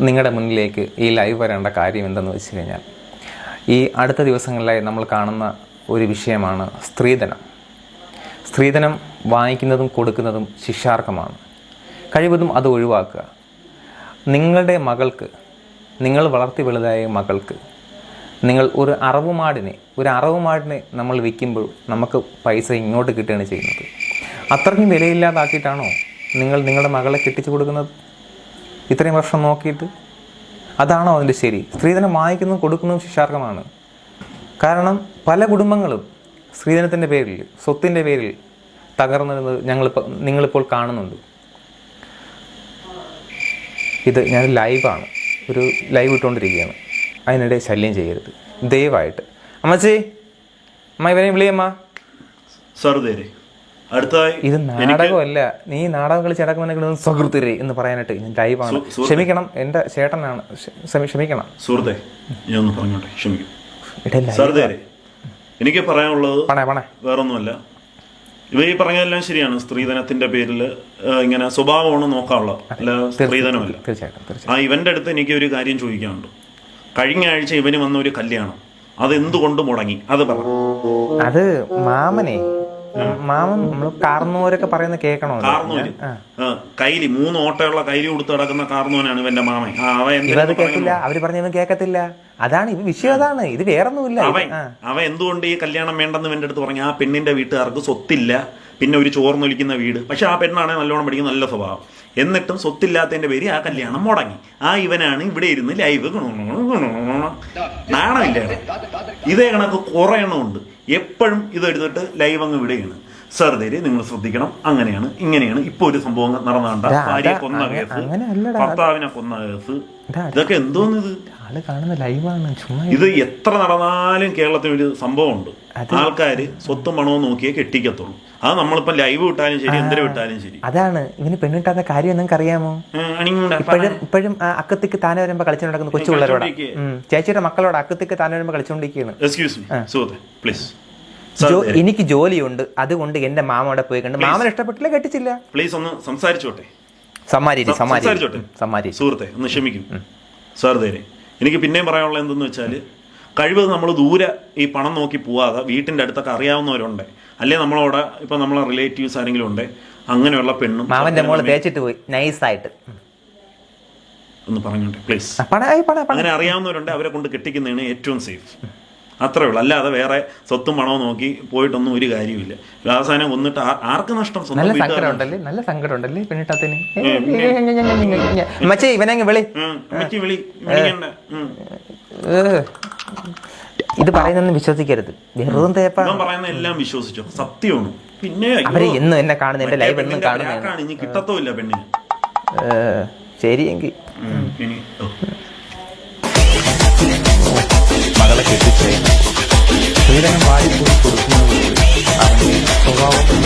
നിങ്ങളുടെ മുന്നിലേക്ക് ഈ ലൈവ് വരേണ്ട കാര്യം എന്തെന്ന് വെച്ച് കഴിഞ്ഞാൽ ഈ അടുത്ത ദിവസങ്ങളിലായി നമ്മൾ കാണുന്ന ഒരു വിഷയമാണ് സ്ത്രീധനം. സ്ത്രീധനം വാങ്ങിക്കുന്നതും കൊടുക്കുന്നതും ശിക്ഷാർഹമാണ്. കഴിവതും അത് ഒഴിവാക്കുക. നിങ്ങളുടെ മകൾക്ക് നിങ്ങൾ വളർത്തി വലുതായ മകൾക്ക് നിങ്ങൾ ഒരു അറവുമാടിനെ ഒരു അറവുമാടിനെ നമ്മൾ വിൽക്കുമ്പോൾ നമുക്ക് പൈസ ഇങ്ങോട്ട് കിട്ടുകയാണ് ചെയ്യുന്നത്. അത്രയ്ക്കും വിലയില്ലാതാക്കിയിട്ടാണോ നിങ്ങൾ നിങ്ങളുടെ മകളെ കെട്ടിച്ചു കൊടുക്കുന്നത്? ഇത്രയും വർഷം നോക്കിയിട്ട് അതാണോ അതിന്റെ ശരി? സ്ത്രീധനം വാങ്ങിക്കുന്നതും കൊടുക്കുന്നതും ശിക്ഷാർഹമാണ്. കാരണം പല കുടുംബങ്ങളും സ്ത്രീധനത്തിന്റെ പേരിൽ സ്വത്തിന്റെ പേരിൽ തകർന്നിരുന്നത് ഞങ്ങളിപ്പോൾ നിങ്ങളിപ്പോൾ കാണുന്നുണ്ട്. ഇത് ഞാൻ ലൈവാണ്. ഒരു ലൈവ് ഇട്ടുകൊണ്ടിരിക്കുകയാണ്. അതിനിടെ ശല്യം ചെയ്യരുത്. ദയവായിട്ട്. അമ്മച്ചി അമ്മ ഇവരെയും വിളിയമ്മ. സർദേരെ അടുത്തതായി ഇത് നാടകമല്ല. നീ നാടകം കളിച്ച് നടക്കുന്ന സുഹൃത്തിരെ എന്ന് പറയാനായിട്ട് ഞാൻ ലൈവാണ്. ക്ഷമിക്കണം എന്റെ ചേട്ടനാണ്. ക്ഷമി- ക്ഷമിക്കണം. സുഹൃത്തെ ഞാൻ ഒന്ന് പറഞ്ഞോട്ടെ? ക്ഷമിക്കും. എനിക്ക് പറയാനുള്ളത് വേറൊന്നുമല്ല. ഇവ ഈ പറഞ്ഞതെല്ലാം ശരിയാണ്. സ്ത്രീധനത്തിന്റെ പേരിൽ ഇങ്ങനെ സ്വഭാവമാണ് നോക്കാനുള്ള അല്ല സ്ത്രീധനമല്ല. തീർച്ചയായിട്ടും ആ ഇവന്റെ അടുത്ത് എനിക്ക് ഒരു കാര്യം ചോദിക്കാനുണ്ട്. കഴിഞ്ഞ ആഴ്ച ഇവന് വന്ന ഒരു കല്യാണം. അത് എന്തുകൊണ്ട് മുടങ്ങി? അത് പറ. അത് മാമനെ മാമൻ നമ്മൾ കാർന്നോരൊക്കെ പറയുന്ന കേൾക്കണോ കാർന്നോര്. കൈലി മൂന്ന് ഓട്ടയുള്ള കൈലി കൊടുത്ത് കിടക്കുന്ന കാർന്നോനാണ് ഇവന്റെ മാമൻ. ആ അവൻ ഇവ അത് എന്തിനാ കേൾക്കില്ല അവർ പറഞ്ഞൊന്നും കേൾക്കത്തില്ല അതാണ് ഇത് വിഷയം അതാണ്. ഇത് വേറൊന്നുമില്ല. അവൻ അവൻ എന്തുകൊണ്ട് ഈ കല്യാണം വേണ്ടെന്ന് എന്റെ അടുത്ത് പറഞ്ഞു ആ പെണ്ണിന്റെ വീട്ടുകാർക്ക് സ്വത്തില്ല പിന്നെ ഒരു ചോർന്നൊലിക്കുന്ന വീട്. പക്ഷെ ആ പെണ്ണാണ് നല്ലോണം പഠിക്കുന്ന നല്ല സ്വഭാവം. എന്നിട്ടും സ്വത്തില്ലാത്തതിന്റെ പേര് ആ കല്യാണം മുടങ്ങി. ആ ഇവനാണ് ഇവിടെ ഇരുന്ന് ലൈവ് നാണമില്ല. ഇതേ കണക്ക് കുറയണമുണ്ട് എണ്ണം ഉണ്ട്. എപ്പോഴും ഇത് എടുത്തിട്ട് ലൈവ് അങ്ങ് വിടുകയാണ്. സർദേരി നിങ്ങൾ ശ്രദ്ധിക്കണം. അങ്ങനെയാണ് ഇങ്ങനെയാണ്. ഇപ്പൊ ഒരു സംഭവം നടന്നാണ്ട ഭാര്യ ഭാര്യയെ കൊന്ന കേസ്. ഭർത്താവിനെ കൊന്ന കേസ് ഇതൊക്കെ എന്തോന്ന് ഇത് കാണുന്ന ലൈവാണ് ചുമ്മാ ഇത് എത്ര നടന്നാലും കേരളത്തിൽ ഒരു സംഭവമുണ്ട്. ആൾക്കാര് സ്വത്തും പണവും നോക്കിയേ കെട്ടിക്കത്തുള്ളൂ. അത് നമ്മളിപ്പോ ലൈവ് വിട്ടാലും ശരി എന്തിനു വിട്ടാലും ശരി. അതാണ്. ഇവന് പെണ്ണിട്ടാത്ത കാര്യം നിങ്ങൾക്ക് അറിയാമോ ഇപ്പോഴും ഇപ്പോഴും അക്കത്തിക്ക് താനെ വരുമ്പോ കളിച്ചു നടക്കുന്ന കൊച്ചു പിള്ളേരോട്. ചേച്ചിയുടെ മക്കളോട് അക്കത്തിക്ക് താനെ വരുമ്പോ കളിച്ചോണ്ടിരിക്കുകയാണ് എക്സ്ക്യൂസ് മീ സുഹൃത്തെ പ്ലീസ് എനിക്ക് ജോലിയുണ്ട് അതുകൊണ്ട് എന്റെ മാമോടെ പോയി കണ്ട്. മാമൻ ഇഷ്ടപ്പെട്ടില്ല കെട്ടിച്ചില്ല. പ്ലീസ് ഒന്ന് സംസാരിച്ചോട്ടെ? സുഹൃത്തെ ഒന്ന് ക്ഷമിക്കും. സാർ എനിക്ക് പിന്നെയും പറയാനുള്ള എന്തെന്ന് വെച്ചാൽ കഴിവത് നമ്മൾ ദൂരെ ഈ പണം നോക്കി പോവാതെ വീട്ടിന്റെ അടുത്തൊക്കെ അറിയാവുന്നവരുണ്ട്. അല്ലെ നമ്മളവിടെ ഇപ്പൊ നമ്മളെ റിലേറ്റീവ്സ് ആരെങ്കിലും ഉണ്ട് അങ്ങനെയുള്ള പെണ്ണും മാമന്റെ മോൾ തേച്ചിട്ട് പോയി. നൈസായിട്ട് ഒന്ന് പറഞ്ഞോട്ടെ പ്ലീസ്. അങ്ങനെ അറിയാവുന്നവരുണ്ട് അവരെ കൊണ്ട് കെട്ടിക്കുന്നതാണ് ഏറ്റവും സേഫ് അത്രേ ഉള്ളൂ. അല്ലാതെ വേറെ സ്വത്തും പണവും നോക്കി പോയിട്ടൊന്നും ഒരു കാര്യമില്ല അവസാനം കൊന്നിട്ട് ആർക്ക് നഷ്ടം? നല്ല വീട്ടുകാർക്ക് സങ്കടം ഉണ്ടല്ലേ നല്ല സങ്കടം ഉണ്ടല്ലേ പെണ്ണിട്ടാത്തിന് മച്ചേ ഇവനെ വിളി. വിളി. ഇത് പറയുന്നൊന്നും വിശ്വസിക്കരുത്. വെറും തേപ്പ. പറയുന്ന എല്ലാം വിശ്വസിച്ചോ. സത്യമാണ്. പിന്നെ അവർ എന്നും എന്നെ കാണുന്നു എന്റെ ലൈവ് എന്നും കിട്ടത്തുമില്ല പെണ്ണിന്. ശരിയെങ്കിൽ നിരന്തരമായി പുറത്തുനിന്ന് അവർ സ്വഭാവം